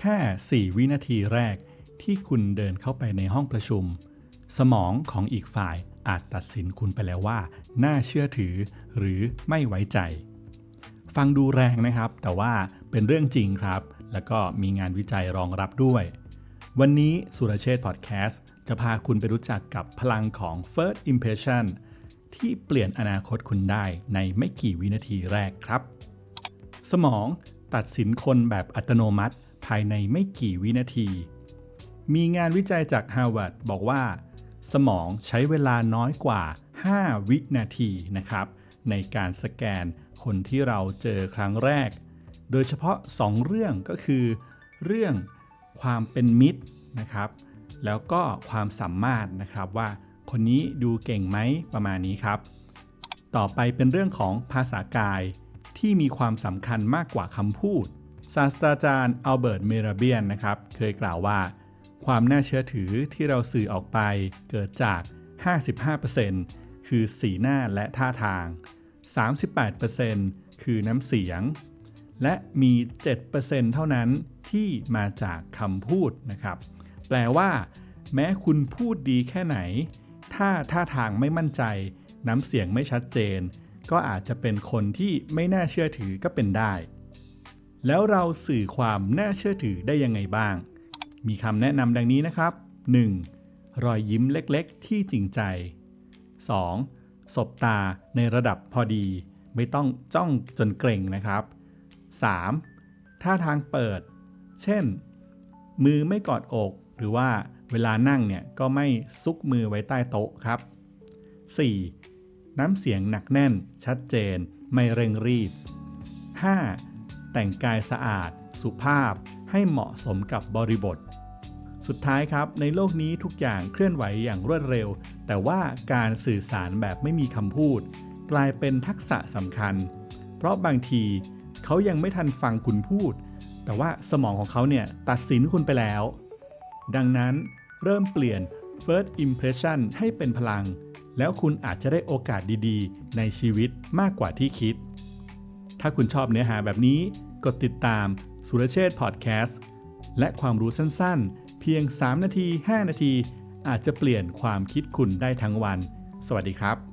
แค่ 4 วินาทีแรกที่คุณเดินเข้าไปในห้องประชุม สมองของอีกฝ่ายอาจตัดสินคุณไปแล้วว่า น่าเชื่อถือหรือไม่ไว้ใจ ฟังดูแรงนะครับ แต่ว่าเป็นเรื่องจริงครับ แล้วก็มีงานวิจัยรองรับด้วย วันนี้สุรเชษ์พอดแคสต์จะพาคุณไปรู้จักกับพลังของ First Impression ที่เปลี่ยนอนาคตคุณได้ในไม่กี่วินาทีแรกครับ สมอง ตัดสินคนแบบอัตโนมัติภายในไม่กี่วินาที มีงานวิจัยจาก Harvard บอกว่า สมองใช้เวลาน้อยกว่า 5 วินาทีนะครับ ในการสแกนคนที่เราเจอครั้งแรก โดยเฉพาะ 2 เรื่องก็คือ เรื่องความเป็นมิตรนะครับ แล้วก็ความสามารถนะครับว่าคนนี้ดูเก่งไหมประมาณนี้ครับ ต่อไปเป็นเรื่องของภาษากาย ที่มีความสำคัญมากกว่าคำพูด ศาสตราจารย์อัลเบิร์ต เมราเบียนนะครับ เคยกล่าวว่า ความน่าเชื่อถือที่เราสื่อออกไปเกิดจาก 55%คือสีหน้าและท่าทาง 38%คือน้ำเสียง และมี 7%เท่านั้นที่มาจากคำพูดนะครับ แปลว่า แม้คุณพูดดีแค่ไหน ถ้าท่าทางไม่มั่นใจ น้ำเสียงไม่ชัดเจน ก็อาจจะเป็นคนที่ไม่น่าเชื่อถือก็เป็นได้ แล้วเราสื่อความน่าเชื่อถือได้ยังไงบ้าง มีคำแนะนำดังนี้นะครับ 1. รอยยิ้มเล็กๆ ที่จริงใจ 2. สบตาในระดับพอดี ไม่ต้องจ้องจนเกรงนะครับ 3. ท่าทางเปิด เช่น มือไม่กอดอก หรือว่าเวลานั่งเนี่ยก็ไม่ซุกมือไว้ใต้โต๊ะครับ 4. น้ำเสียงหนักแน่น ชัดเจน ไม่เร่งรีบ 5. แต่งกายสะอาด สุภาพให้เหมาะสมกับบริบท สุดท้ายครับ ในโลกนี้ทุกอย่างเคลื่อนไหวอย่างรวดเร็ว แต่ว่าการสื่อสารแบบไม่มีคำพูด กลายเป็นทักษะสำคัญ เพราะบางทีเขายังไม่ทันฟังคุณพูด แต่ว่าสมองของเขาเนี่ยตัดสินคุณไปแล้ว ดังนั้นเริ่มเปลี่ยน first impression ให้เป็นพลัง แล้วคุณอาจจะได้โอกาสดีๆ ในชีวิตมากกว่าที่คิด ถ้าคุณชอบเนื้อหาแบบนี้ กดติดตามสุรเชษพอดแคสต์และความรู้สั้นๆ เพียง 3 นาที 5 นาที อาจจะเปลี่ยนความคิดคุณได้ทั้งวัน สวัสดีครับ